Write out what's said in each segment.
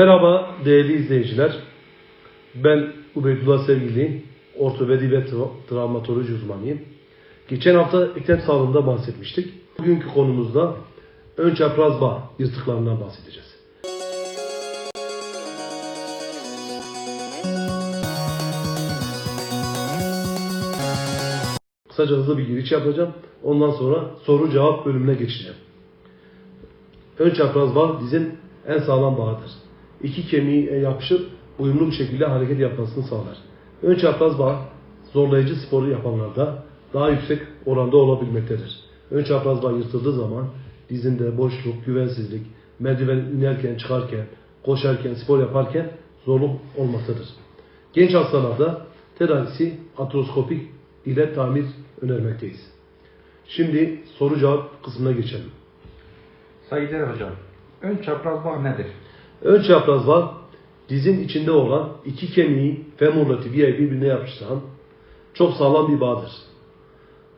Merhaba değerli izleyiciler. Ben Ubeydullah Sevgili, ortopedi ve tra- travmatoloji uzmanıyım. Geçen hafta eklem sağlığında bahsetmiştik. Bugünkü konumuzda ön çapraz bağ yırtıklarından bahsedeceğiz. Kısaca hızlı bir giriş yapacağım. Ondan sonra soru cevap bölümüne geçeceğim. Ön çapraz bağ dizin en sağlam bağıdır. İki kemiğe yapışıp uyumlu bir şekilde hareket yapmasını sağlar. Ön çapraz bağ zorlayıcı sporu yapanlarda daha yüksek oranda olabilmektedir. Ön çapraz bağ yırtıldığı zaman dizinde boşluk, güvensizlik, merdiven inerken, çıkarken, koşarken, spor yaparken zorluk olmaktadır. Genç hastalarda tedavisi atroskopik ile tamir önermekteyiz. Şimdi soru cevap kısmına geçelim. Saygıdeğer hocam, ön çapraz bağ nedir? Ön çapraz bağ dizin içinde olan iki kemiği femurla tibiayı birbirine yapıştıran çok sağlam bir bağdır.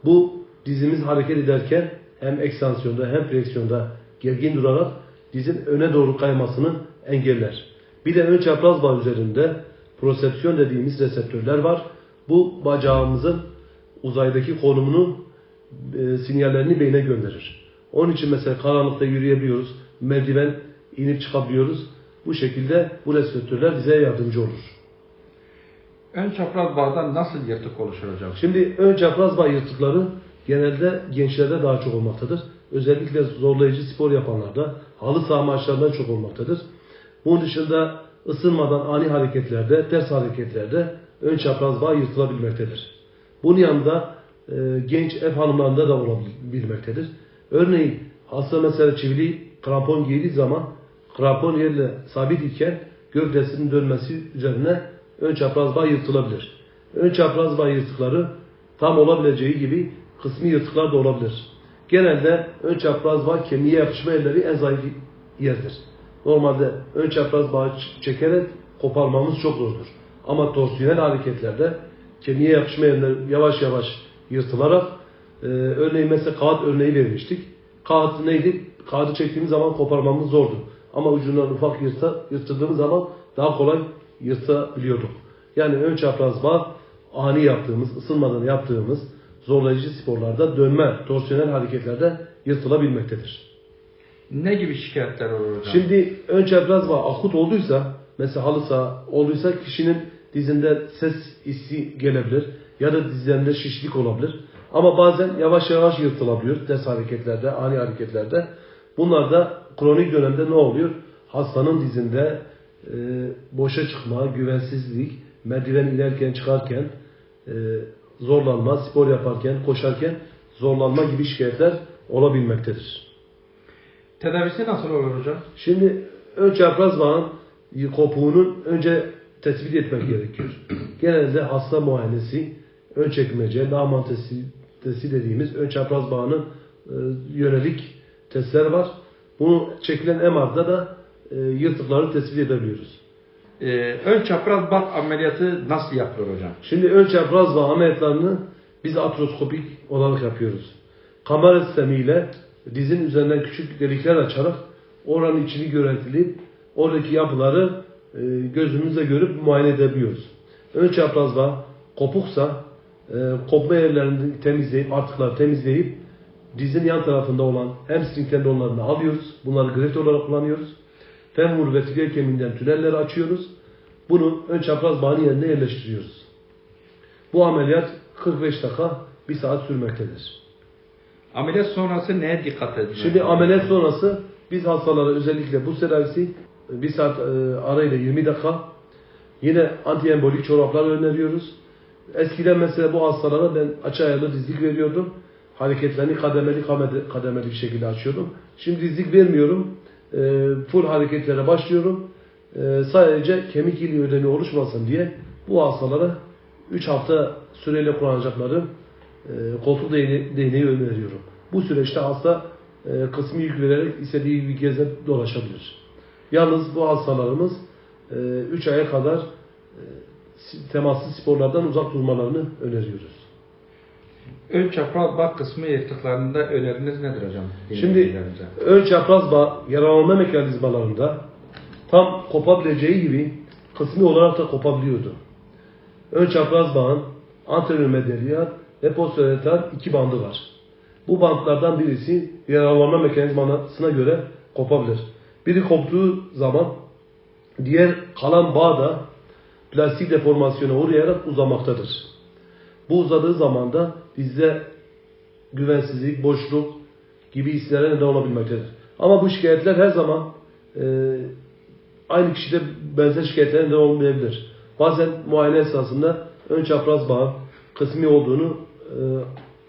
Bu dizimiz hareket ederken hem ekstansiyonda hem fleksiyonda gergin durarak dizin öne doğru kaymasını engeller. Bir de ön çapraz bağ üzerinde prosepsiyon dediğimiz reseptörler var. Bu bacağımızın uzaydaki konumunu e, sinyallerini beyne gönderir. Onun için mesela karanlıkta yürüyebiliyoruz, merdiven inip çıkabiliyoruz. Bu şekilde bu reseptörler bize yardımcı olur. Ön çapraz bağdan nasıl yırtık oluşur hocam? Şimdi ön çapraz bağ yırtıkları genelde gençlerde daha çok olmaktadır. Özellikle zorlayıcı spor yapanlarda, halı saha maçlarında çok olmaktadır. Bunun dışında ısınmadan ani hareketlerde, ters hareketlerde ön çapraz bağ yırtılabilmektedir. Bunun yanında e, genç ev hanımlarında da olabilmektedir. Örneğin hasta mesela çivili krampon giydiği zaman krampon yerle sabit iken gövdesinin dönmesi üzerine ön çapraz bağ yırtılabilir. Ön çapraz bağ yırtıkları tam olabileceği gibi kısmi yırtıklar da olabilir. Genelde ön çapraz bağ kemiğe yapışma yerleri en zayıf yerdir. Normalde ön çapraz bağı çekerek koparmamız çok zordur. Ama torsiyonel hareketlerde kemiğe yapışma yerleri yavaş yavaş yırtılarak e, örneğin mesela kağıt örneği vermiştik. Kağıt neydi? Kağıdı çektiğimiz zaman koparmamız zordu. Ama ucundan ufak yırta, yırttırdığımız zaman daha kolay yırtabiliyorduk. Yani ön çapraz bağ ani yaptığımız, ısınmadan yaptığımız zorlayıcı sporlarda dönme, torsiyonel hareketlerde yırtılabilmektedir. Ne gibi şikayetler olur hocam? Şimdi ön çapraz bağ akut olduysa, mesela halı saha olduysa kişinin dizinde ses hissi gelebilir ya da dizlerinde şişlik olabilir. Ama bazen yavaş yavaş yırtılabiliyor ters hareketlerde, ani hareketlerde. Bunlar da kronik dönemde ne oluyor? Hastanın dizinde e, boşa çıkma, güvensizlik, merdiven inerken çıkarken e, zorlanma, spor yaparken, koşarken zorlanma gibi şikayetler olabilmektedir. Tedavisi nasıl olur hocam? Şimdi ön çapraz bağın kopuğunun önce tespit etmek gerekiyor. Genelde hasta muayenesi, ön çekmece, testi, testi dediğimiz ön çapraz bağının e, yönelik testler var. Bunu çekilen MR'da da e, yırtıkları tespit edebiliyoruz. Ee, ön çapraz bağ ameliyatı nasıl yapılır hocam? Şimdi ön çapraz bağ ameliyatlarını biz atroskopik olarak yapıyoruz. Kamera sistemiyle dizin üzerinden küçük delikler açarak oranın içini görüntüleyip oradaki yapıları e, gözümüzle görüp muayene edebiliyoruz. Ön çapraz bağ kopuksa e, kopma yerlerini temizleyip artıkları temizleyip dizin yan tarafında olan hamstring tendonlarını alıyoruz. Bunları grefit olarak kullanıyoruz. Femur ve tibia kemiğinden tünelleri açıyoruz. Bunu ön çapraz bağın yerine yerleştiriyoruz. Bu ameliyat 45 dakika, 1 saat sürmektedir. Ameliyat sonrası neye dikkat edilir? Şimdi ameliyat sonrası biz hastalara özellikle bu tedavisi 1 saat e, arayla 20 dakika yine antiembolik çoraplar öneriyoruz. Eskiden mesela bu hastalara ben açı ayarlı dizlik veriyordum. Hareketlerini kademeli kademeli, bir şekilde açıyordum. Şimdi dizlik vermiyorum. E, full hareketlere başlıyorum. E, sadece kemik iliği ödemi oluşmasın diye bu hastalara 3 hafta süreyle kullanacakları e, koltuk değne, değneği öneriyorum. Bu süreçte hasta e, kısmi yük vererek istediği bir gezip dolaşabilir. Yalnız bu hastalarımız 3 aya kadar e, temaslı sporlardan uzak durmalarını öneriyoruz. Ön çapraz bağ kısmı yırtıklarında öneriniz nedir hocam? Şimdi ön çapraz bağ yaralanma mekanizmalarında tam kopabileceği gibi kısmi olarak da kopabiliyordu. Ön çapraz bağın anterior medial ve posterior iki bandı var. Bu bantlardan birisi yaralanma mekanizmasına göre kopabilir. Biri koptuğu zaman diğer kalan bağ da plastik deformasyona uğrayarak uzamaktadır. Bu uzadığı zaman da bizde güvensizlik, boşluk gibi hislere neden olabilmektedir. Ama bu şikayetler her zaman e, aynı kişide benzer şikayetlere neden olmayabilir. Bazen muayene esnasında ön çapraz bağın kısmi olduğunu, e,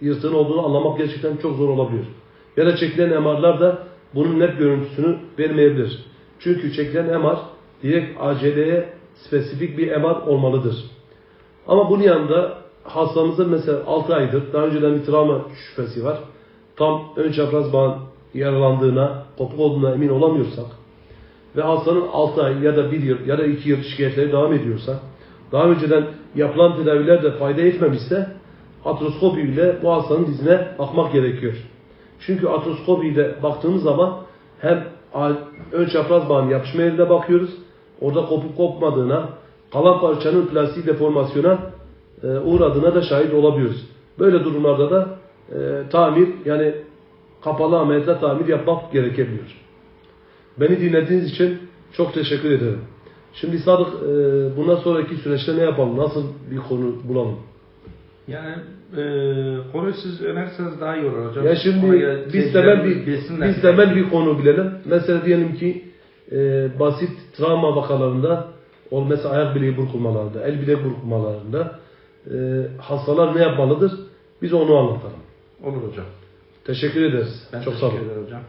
yırtığın olduğunu anlamak gerçekten çok zor olabiliyor. Ya da çekilen MR'lar da bunun net görüntüsünü vermeyebilir. Çünkü çekilen MR direkt ACL'ye spesifik bir MR olmalıdır. Ama bunun yanında hastamızın mesela 6 aydır daha önceden bir travma şüphesi var. Tam ön çapraz bağın yaralandığına, kopuk olduğuna emin olamıyorsak ve hastanın 6 ay ya da 1 yıl ya da 2 yıl şikayetleri devam ediyorsa daha önceden yapılan tedaviler de fayda etmemişse atroskopi ile bu hastanın dizine bakmak gerekiyor. Çünkü atroskopi ile baktığımız zaman hem ön çapraz bağın yapışma yerine bakıyoruz. Orada kopuk kopmadığına, kalan parçanın plastik deformasyona uğradığına da şahit olabiliyoruz. Böyle durumlarda da e, tamir yani kapalı ameliyata tamir yapmak gerekebiliyor. Beni dinlediğiniz için çok teşekkür ederim. Şimdi Sadık e, bundan sonraki süreçte ne yapalım? Nasıl bir konu bulalım? Yani e, konuyu siz önerirseniz daha iyi olur hocam. Ya şimdi biz temel bir biz temel bir konu bilelim. Mesela diyelim ki e, basit travma vakalarında ol mesela ayak bileği burkulmalarında, el bilek burkulmalarında e, hastalar ne yapmalıdır? Biz onu anlatalım. Olur hocam. Teşekkür ederiz. Ben Çok sağ olun. teşekkür ederim hocam.